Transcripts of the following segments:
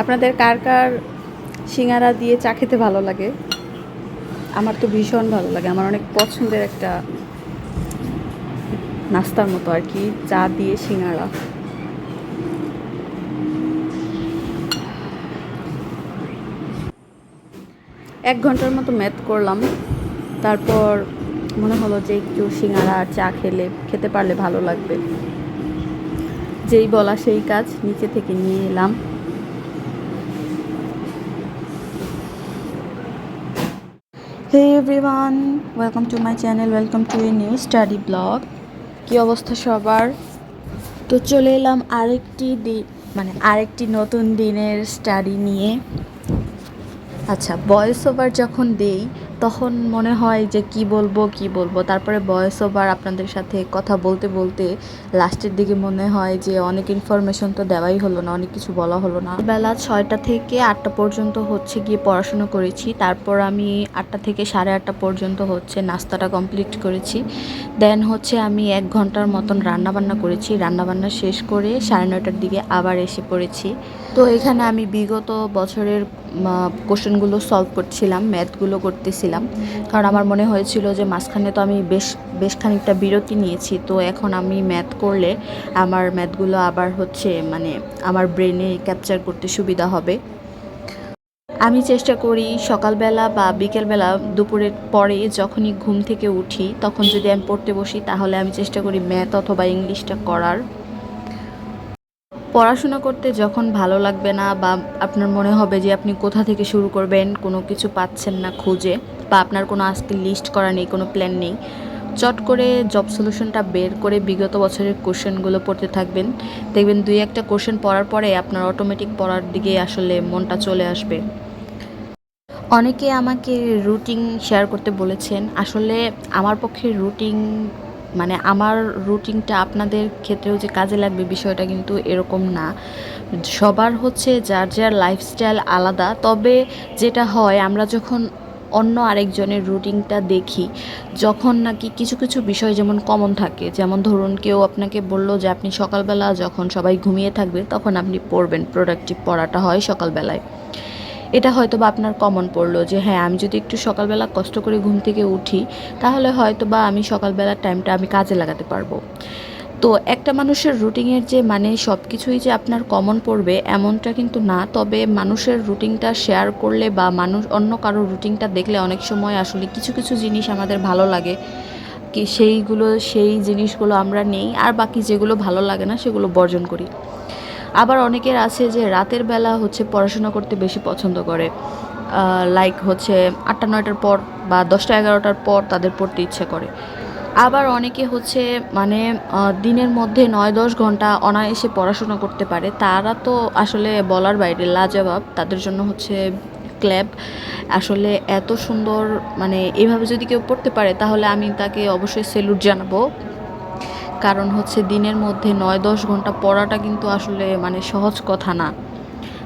আপনাদের কার কার সিঙ্গারা দিয়ে চা খেতে ভালো লাগে? আমার তো ভীষণ ভালো লাগে। আমার অনেক পছন্দের একটা নাস্তার মতো আর কি, চা দিয়ে সিঙ্গারা। এক ঘণ্টার মতো ম্যাথ করলাম। তারপর মনে হলো যে একটু সিঙ্গারা আর চা খেলে, খেতে পারলে ভালো লাগবে। যেই বলা সেই কাজ নিচে থেকে নিয়ে এলাম। Hey everyone welcome to my channel welcome to a new study blog কী অবস্থা সবার? তো চলে এলাম আরেকটি দিন মানে আরেকটি নতুন দিনের স্টাডি নিয়ে। আচ্ছা ভয়েস ওভার যখন দেই তখন মনে হয় যে কি বলব কি বলব। তারপরে ভয়েস ওভার আপনাদের সাথে কথা বলতে বলতে লাস্টের দিকে মনে হয় যে অনেক ইনফরমেশন তো দেওয়াই হলো না, অনেক কিছু বলা হলো না। বেলা ছয়টা থেকে আটটা পর্যন্ত হচ্ছে গিয়ে পড়াশুনো করেছি। তারপর আমি আটটা থেকে সাড়ে আটটা পর্যন্ত হচ্ছে নাস্তাটা কমপ্লিট করেছি। দেন হচ্ছে আমি এক ঘণ্টার মতন রান্নাবান্না করেছি। রান্নাবান্না শেষ করে সাড়ে নয়টার দিকে আবার এসে পড়েছি। তো এখানে আমি বিগত বছরের কোশ্চেনগুলো সলভ করছিলাম ম্যাথগুলো করতেছিলাম। কারণ আমার মনে হয়েছিল যে মাঝখানে তো আমি বেশ বেশ খানিকটা বিরতি নিয়েছি। তো এখন আমি ম্যাথ করলে আমার ম্যাথগুলো আবার হচ্ছে মানে আমার ব্রেনে ক্যাপচার করতে সুবিধা হবে। আমি চেষ্টা করি সকালবেলা বা বিকেলবেলা দুপুরের পরে যখনই ঘুম থেকে উঠি, তখন যদি আমি পড়তে বসি, তাহলে আমি চেষ্টা করি ম্যাথ অথবা ইংলিশটা করার। পড়াশোনা করতে যখন ভালো লাগবে না বা আপনার মনে হবে যে আপনি কোথা থেকে শুরু করবেন, কোনো কিছু পাচ্ছেন না খুঁজে বা আপনার কোনো আজকে লিস্ট করা নেই, কোনো প্ল্যান নেই, চট করে জব সলিউশনটা বের করে বিগত বছরের কোশ্চেনগুলো পড়তে থাকবেন। দেখবেন দুই একটা কোশ্চেন পড়ার পরে আপনার অটোমেটিক পড়ার দিকে আসলে মনটা চলে আসবে। অনেকে আমাকে রুটিন শেয়ার করতে বলেছেন, আসলে আমার পক্ষে রুটিন মানে আমার রুটিনটা আপনাদের ক্ষেত্রেও যে কাজে লাগবে বিষয়টা কিন্তু এরকম না। সবার হচ্ছে যার যার লাইফস্টাইল আলাদা, তবে যেটা হয় আমরা যখন অন্য আরেকজনের রুটিনটা দেখি, যখন নাকি কিছু কিছু বিষয় যেমন কমন থাকে, যেমন ধরুন কেউ আপনাকে বলল যে আপনি সকালবেলা যখন সবাই ঘুমিয়ে থাকবে তখন আপনি পড়বেন প্রোডাক্টিভ পড়াটা হয় সকালবেলায়। এটা হয়তো বা আপনার কমন পড়ল যে হ্যাঁ আমি যদি একটু সকালবেলা কষ্ট করে ঘুম থেকে উঠি, তাহলে হয়তো বা আমি সকালবেলার টাইমটা আমি কাজে লাগাতে পারব। তো একটা মানুষের রুটিনের যে মানে সব কিছুই যে আপনার কমন পড়বে, এমনটা কিন্তু না। তবে মানুষের রুটিনটা শেয়ার করলে বা মানুষ, অন্য কারোর রুটিনটা দেখলে অনেক সময় আসলে কিছু কিছু জিনিস আমাদের ভালো লাগে। কি সেইগুলো, সেই জিনিসগুলো আমরা নেই, আর বাকি যেগুলো ভালো লাগে না সেগুলো বর্জন করি। আবার অনেকের আছে যে রাতের বেলা হচ্ছে পড়াশোনা করতে বেশি পছন্দ করে। লাইক হচ্ছে আটটা, নয়টার পর বা দশটা, এগারোটার পর তাদের পড়তে ইচ্ছে করে। আবার অনেকে হচ্ছে মানে দিনের মধ্যে নয় দশ ঘণ্টা অনায়াসে পড়াশোনা করতে পারে। তারা তো আসলে বলার বাইরে লাজবাব, তাদের জন্য হচ্ছে ক্ল্যাব। আসলে এত সুন্দর মানে এভাবে যদি কেউ পড়তে পারে, তাহলে আমি তাকে অবশ্যই সেলুট জানাব। কারণ হচ্ছে দিনের মধ্যে নয় দশ ঘণ্টা পড়াটা কিন্তু আসলে মানে সহজ কথা না।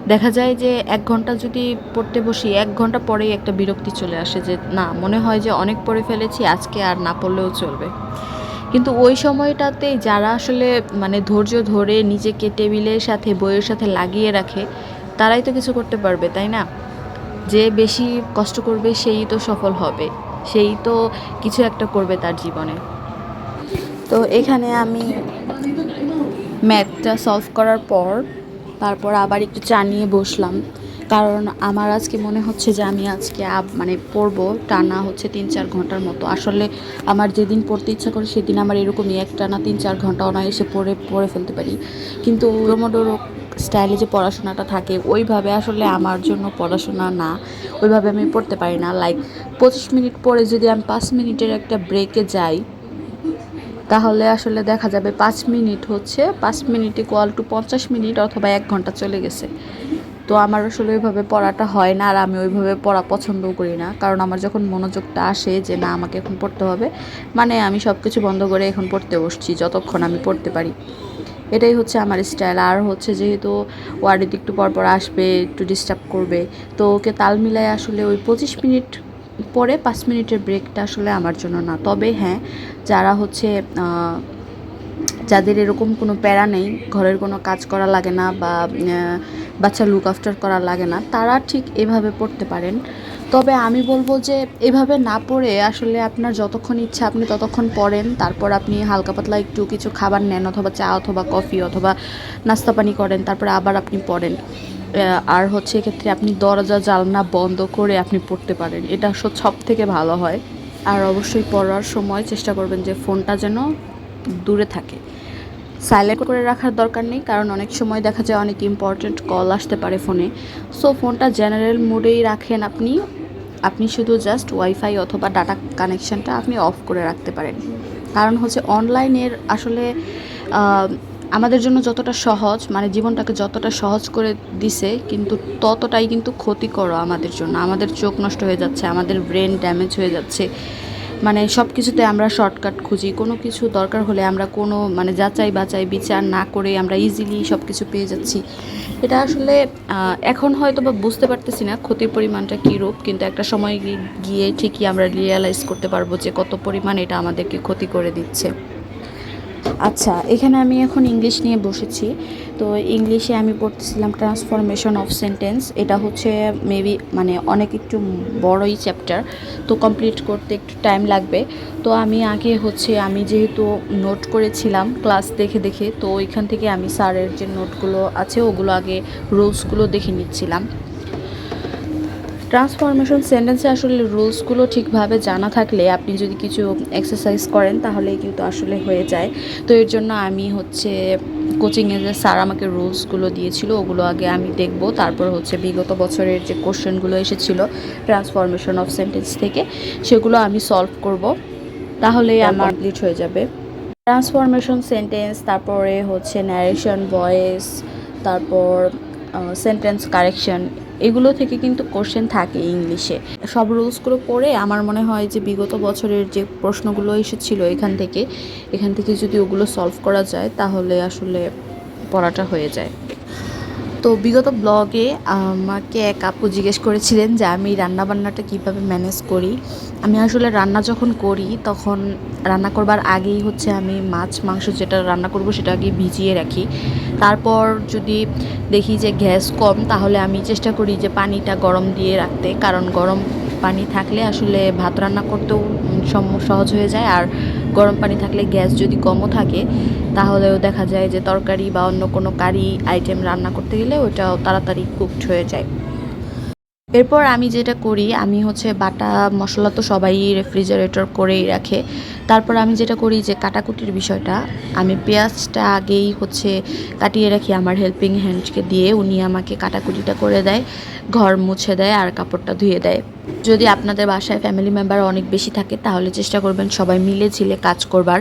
দেখা যায় যে এক ঘণ্টা যদি পড়তে বসি, এক ঘণ্টা পরেই একটা বিরক্তি চলে আসে যে, না, মনে হয় যে অনেক পড়ে ফেলেছি, আজকে আর না পড়লেও চলবে। কিন্তু ওই সময়টাতে যারা আসলে মানে ধৈর্য ধরে নিজেকে টেবিলের সাথে, বইয়ের সাথে লাগিয়ে রাখে, তারাই তো কিছু করতে পারবে, তাই না? যে বেশি কষ্ট করবে, সেই তো সফল হবে, সেই তো কিছু একটা করবে তার জীবনে। তো এখানে আমি ম্যাথটা সলভ করার পর তারপর আবার একটু চা নিয়ে বসলাম। কারণ আমার আজকে মনে হচ্ছে যে আমি আজকে মানে পড়ব, টানা হচ্ছে তিন চার ঘণ্টার মতো। আসলে আমার যেদিন পড়তে ইচ্ছা করে সেদিন আমার এরকমই এক টানা তিন চার ঘণ্টা অনায়াসে পড়ে পড়ে ফেলতে পারি। কিন্তু রোমোডোরো স্টাইলে যে পড়াশোনাটা থাকে, ওইভাবে আসলে আমার জন্য পড়াশোনা না। ওইভাবে আমি পড়তে পারি না। লাইক পঁচিশ মিনিট পরে যদি আমি পাঁচ মিনিটের একটা ব্রেকে যাই তাহলে আসলে দেখা যাবে পাঁচ মিনিট হচ্ছে, পাঁচ মিনিট ইকুয়াল টু পঞ্চাশ মিনিট অথবা এক ঘণ্টা চলে গেছে। তো আমার আসলে ওইভাবে পড়াটা হয় না আর আমি ওইভাবে পড়া পছন্দও করি না। কারণ আমার যখন মনোযোগটা আসে যে না, আমাকে এখন পড়তে হবে মানে আমি সব কিছু বন্ধ করে এখন পড়তে বসছি, যতক্ষণ আমি পড়তে পারি। এটাই হচ্ছে আমার স্টাইল আর হচ্ছে যেহেতু ওয়ার্ডের একটু পর পর আসবে, একটু ডিস্টার্ব করবে, তো ওকে তাল মিলায় আসলে ওই পঁচিশ মিনিট পরে পাঁচ মিনিটের ব্রেকটা আসলে আমার জন্য না। তবে হ্যাঁ যারা হচ্ছে যাদের এরকম কোনো প্যারা নেই, ঘরের কোনো কাজ করা লাগে না বা বাচ্চা লুক আফটার করা লাগে না, তারা ঠিক এভাবে পড়তে পারেন। তবে আমি বলব যে, এভাবে না পড়ে আসলে আপনার যতক্ষণ ইচ্ছা আপনি ততক্ষণ পড়েন, তারপর আপনি হালকা পাতলা একটু কিছু খাবার নেন, অথবা চা, অথবা কফি, অথবা নাস্তা পানি করেন, তারপরে আবার আপনি পড়েন। আর হচ্ছে এক্ষেত্রে আপনি দরজা জালনা বন্ধ করে আপনি পড়তে পারেন। এটা সব থেকে ভালো হয়। আর অবশ্যই পড়ার সময় চেষ্টা করবেন যে ফোনটা যেন দূরে থাকে। সাইলেন্ট করে রাখার দরকার নেই, কারণ অনেক সময় দেখা যায় অনেক ইম্পর্ট্যান্ট কল আসতে পারে ফোনে। সো ফোনটা জেনারেল মোডেই রাখেন আপনি। আপনি শুধু জাস্ট ওয়াইফাই অথবা ডাটা কানেকশানটা আপনি অফ করে রাখতে পারেন। কারণ হচ্ছে অনলাইনের আসলে আমাদের জন্য যতটা সহজ মানে জীবনটাকে যতটা সহজ করে দিছে, কিন্তু ততটাই কিন্তু ক্ষতিকর আমাদের জন্য। আমাদের চোখ নষ্ট হয়ে যাচ্ছে, আমাদের ব্রেন ড্যামেজ হয়ে যাচ্ছে। মানে সব কিছুতে আমরা শর্টকাট খুঁজি। কোনো কিছু দরকার হলে আমরা কোনো মানে যাচাই বাচাই বিচার না করে আমরা ইজিলি সব কিছু পেয়ে যাচ্ছি। এটা আসলে এখন হয়তো বা বুঝতে পারতেছি না ক্ষতির পরিমাণটা কীরূপ, কিন্তু একটা সময় গিয়ে ঠিকই আমরা রিয়েলাইজ করতে পারব যে কত পরিমাণ এটা আমাদেরকে ক্ষতি করে দিচ্ছে। আচ্ছা এখানে আমি এখন ইংলিশ নিয়ে বসেছি। তো ইংলিশে আমি পড়তেছিলাম ট্রান্সফরমেশন অফ সেন্টেন্স এটা হচ্ছে মেবি মানে অনেক একটু বড়ই চ্যাপ্টার তো কমপ্লিট করতে একটু টাইম লাগবে। তো আমি আগে হচ্ছে আমি যেহেতু নোট করেছিলাম ক্লাস দেখে দেখে, তো ওইখান থেকে আমি স্যারের যে নোটগুলো আছে, ওগুলো আগে রুলসগুলো দেখে নিচ্ছিলাম। ট্রান্সফরমেশন সেন্টেন্সে আসলে রুলসগুলো ঠিকভাবে জানা থাকলে আপনি যদি কিছু এক্সারসাইজ করেন তাহলেই কিন্তু আসলে হয়ে যায়। তো এর জন্য আমি হচ্ছে কোচিংয়ে যে স্যার আমাকে রুলসগুলো দিয়েছিল ওগুলো আগে আমি দেখব। তারপর হচ্ছে বিগত বছরের যে কোশ্চেনগুলো এসেছিল ট্রান্সফরমেশন অফ সেন্টেন্স থেকে সেগুলো আমি সলভ করব। তাহলে আমার কমপ্লিট হয়ে যাবে। ট্রান্সফরমেশন সেন্টেন্স তারপরে হচ্ছে ন্যারেশন ভয়েস তারপর সেন্টেন্স কারেকশন এগুলো থেকে কিন্তু কোশ্চেন থাকে ইংলিশে সব রুলসগুলো পড়ে আমার মনে হয় যে বিগত বছরের যে প্রশ্নগুলো এসেছিল এখান থেকে এখান থেকে যদি ওগুলো সলভ করা যায়, তাহলে আসলে পড়াটা হয়ে যায়। তো বিগত ব্লগে আমাকে এক আপু জিজ্ঞেস করেছিলেন যে আমি রান্নাবান্নাটা কীভাবে ম্যানেজ করি। আমি আসলে রান্না যখন করি, তখন রান্না করবার আগেই হচ্ছে আমি মাছ, মাংস যেটা রান্না করব সেটা আগে ভিজিয়ে রাখি। তারপর যদি দেখি যে গ্যাস কম, তাহলে আমি চেষ্টা করি যে পানিটা গরম দিয়ে রাখতে। কারণ গরম পানি থাকলে আসলে ভাত রান্না করতেও সহজ হয়ে যায়। আর গরম পানি থাকলে গ্যাস যদি কমও থাকে, তাহলেও দেখা যায় যে তরকারি বা অন্য কোনো কারি আইটেম রান্না করতে গেলে ওটাও তাড়াতাড়ি কুকড হয়ে যায়। এরপর আমি যেটা করি, আমি হচ্ছে বাটা মশলা তো সবাই রেফ্রিজারেটর করেই রাখে। তারপর আমি যেটা করি যে কাটাকুটির বিষয়টা, আমি পেঁয়াজটা আগেই হচ্ছে কাটিয়ে রাখি আমার হেল্পিং হ্যান্ডকে দিয়ে, উনি আমাকে কাটাকুটিটা করে দেয়, ঘর মুছে দেয় আর কাপড়টা ধুয়ে দেয়। যদি আপনাদের বাসায় ফ্যামিলি মেম্বার অনেক বেশি থাকে, তাহলে চেষ্টা করবেন সবাই মিলে ঝিলে কাজ করবার।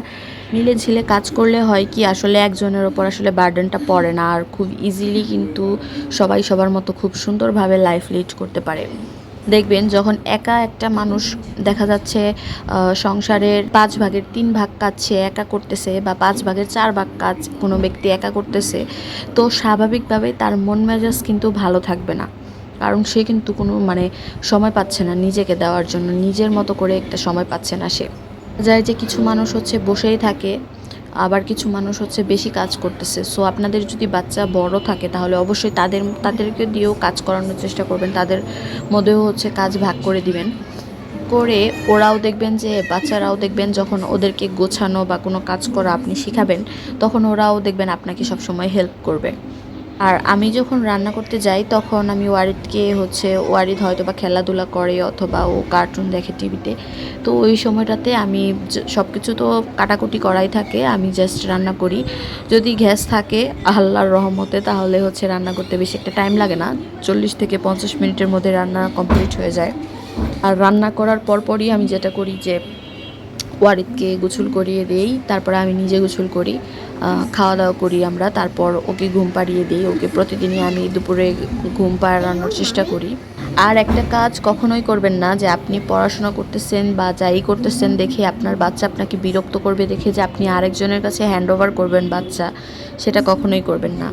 মিলে ঝিলে কাজ করলে হয় কি, আসলে একজনের ওপর আসলে বার্ডেনটা পড়ে না। আর খুব ইজিলি কিন্তু সবাই সবার মতো খুব সুন্দরভাবে লাইফ লিড করতে পারে। দেখবেন যখন একা একটা মানুষ দেখা যাচ্ছে সংসারের পাঁচ ভাগের তিন ভাগ কাজ সে একা করতেছে বা পাঁচ ভাগের চার ভাগ কাজ কোনো ব্যক্তি একা করতেছে, তো স্বাভাবিকভাবে তার মন মেজাজ কিন্তু ভালো থাকবে না। কারণ সে কিন্তু কোনো মানে সময় পাচ্ছে না নিজেকে দেওয়ার জন্য, নিজের মতো করে একটা সময় পাচ্ছে না সে। যায় যে কিছু মানুষ হচ্ছে বসেই থাকে, আবার কিছু মানুষ হচ্ছে বেশি কাজ করতেছে। সো আপনাদের যদি বাচ্চা বড় থাকে, তাহলে অবশ্যই তাদের, তাদেরকে দিয়েও কাজ করানোর চেষ্টা করবেন। তাদের মধ্যেও হচ্ছে কাজ ভাগ করে দিবেন। করে ওরাও দেখবেন যে, বাচ্চারাও দেখবেন যখন ওদেরকে গোছানো বা কোনো কাজ করা আপনি শিখাবেন, তখন ওরাও দেখবেন আপনাকে সবসময় হেল্প করবে। আর আমি যখন রান্না করতে যাই, তখন আমি ওয়ারিদকে হচ্ছে, ওয়ারিদ হয়তো বা খেলাধুলা করে অথবা ও কার্টুন দেখে টিভিতে। তো ওই সময়টাতে আমি সব কিছু তো কাটাকুটি করাই থাকে, আমি জাস্ট রান্না করি। যদি গ্যাস থাকে আল্লাহর রহমতে, তাহলে হচ্ছে রান্না করতে বেশি একটা টাইম লাগে না। চল্লিশ থেকে পঞ্চাশ মিনিটের মধ্যে রান্না কমপ্লিট হয়ে যায়। আর রান্না করার পরপরই আমি যেটা করি যে ওয়ারিদকে গোসল করিয়ে দেই, তারপরে আমি নিজে গোসল করি খাওয়া দাওয়া করি আমরা, তারপর ওকে ঘুম পাড়িয়ে দিই, ওকে প্রতিদিনই আমি দুপুরে ঘুম পাড়ানোর চেষ্টা করি। আর একটা কাজ কখনোই করবেন না যে আপনি পড়াশোনা করতেছেন বা যাই করতেছেন দেখে আপনার বাচ্চা আপনাকে বিরক্ত করবে, দেখে যে আপনি আরেকজনের কাছে হ্যান্ড ওভার করবেন বাচ্চা, সেটা কখনোই করবেন না।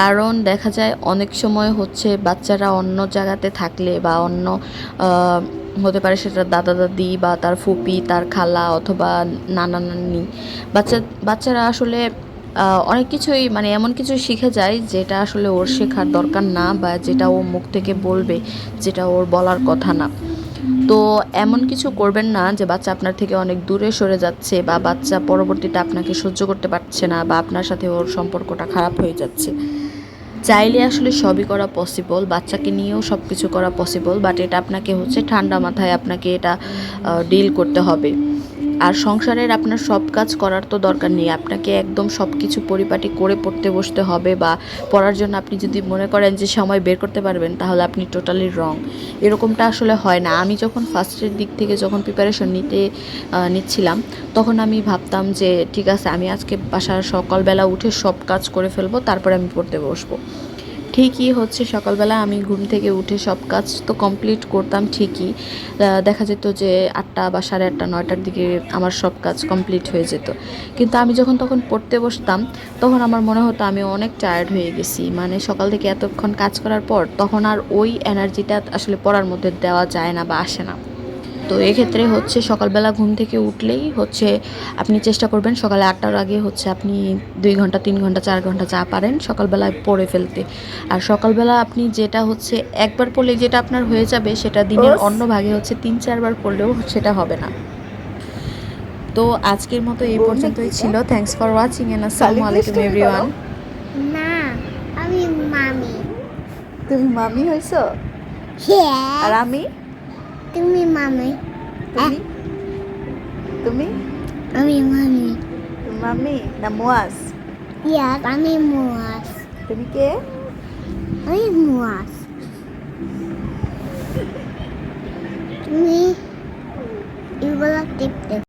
কারণ দেখা যায় অনেক সময় হচ্ছে বাচ্চারা অন্য জায়গাতে থাকলে বা অন্য হতে পারে সেটা দাদা দাদি বা তার ফুপি, তার খালা অথবা নানা নানি। বাচ্চা, বাচ্চারা আসলে অনেক কিছুই মানে এমন কিছু শিখে যায় যেটা আসলে ওর শেখার দরকার না বা যেটা ও মুখ থেকে বলবে, যেটা ওর বলার কথা না। তো এমন কিছু করবেন না যে বাচ্চা আপনার থেকে অনেক দূরে সরে যাচ্ছে বা বাচ্চা পরবর্তীতে আপনাকে সহ্য করতে পারছে না বা আপনার সাথে ওর সম্পর্কটা খারাপ হয়ে যাচ্ছে। চাইলে আসলে সবই করা পসিবল বাচ্চাকে নিয়েও সব কিছু করা পসিবল বাট এটা আপনাকে হচ্ছে ঠান্ডা মাথায় আপনাকে এটা ডিল করতে হবে। আর সংসারের আপনার সব কাজ করার তো দরকার নেই। আপনাকে একদম সব কিছু পরিপাটি করে পড়তে বসতে হবে বা পড়ার জন্য আপনি যদি মনে করেন যে সময় বের করতে পারবেন, তাহলে আপনি টোটালি রং এরকমটা আসলে হয় না। আমি যখন ফার্স্টের দিক থেকে যখন প্রিপারেশন নিতে নিচ্ছিলাম, তখন আমি ভাবতাম যে, ঠিক আছে, আমি আজকে বাসার সকালবেলা উঠে সব কাজ করে ফেলব, তারপরে আমি পড়তে বসবো। ঠিকই হচ্ছে সকালবেলা আমি ঘুম থেকে উঠে সব কাজ তো কমপ্লিট করতাম ঠিকই। দেখা যেত যে আটটা বা সাড়ে আটটা, নয়টার দিকে আমার সব কাজ কমপ্লিট হয়ে যেত। কিন্তু আমি যখন তখন পড়তে বসতাম, তখন আমার মনে হতো আমি অনেক টায়ার্ড হয়ে গেছি। মানে সকাল থেকে এতক্ষণ কাজ করার পর তখন আর ওই এনার্জিটা আসলে পড়ার মধ্যে দেওয়া যায় না বা আসে না। তো এক্ষেত্রে হচ্ছে সকালবেলা ঘুম থেকে উঠলেই হচ্ছে আপনি চেষ্টা করবেন সকালে আটটার আগে হচ্ছে আপনি দুই ঘণ্টা তিন ঘণ্টা চার ঘণ্টা যা পারেন সকালবেলায় পড়ে ফেলতে। আর সকালবেলা আপনি যেটা হচ্ছে একবার পড়লে যেটা আপনার হয়ে যাবে সেটা দিনের অন্য ভাগে হচ্ছে তিন চারবার পড়লেও সেটা হবে না। তো আজকের মতো এই পর্যন্তই ছিল। থ্যাংকস ফর ওয়াচিং এন্ড আসসালামু আলাইকুম এভরিওয়ান না আমি মামি। তুমি মামি হয়েছো? আর হ্যাঁ আমি? তুমি মামি তুমি তুমি আমি মামি তুমি মামি না মোয়াজ ইয়াস আমি মুয়াস তুমি কে আমি মুয়াস তুমি এগুলো টিপতে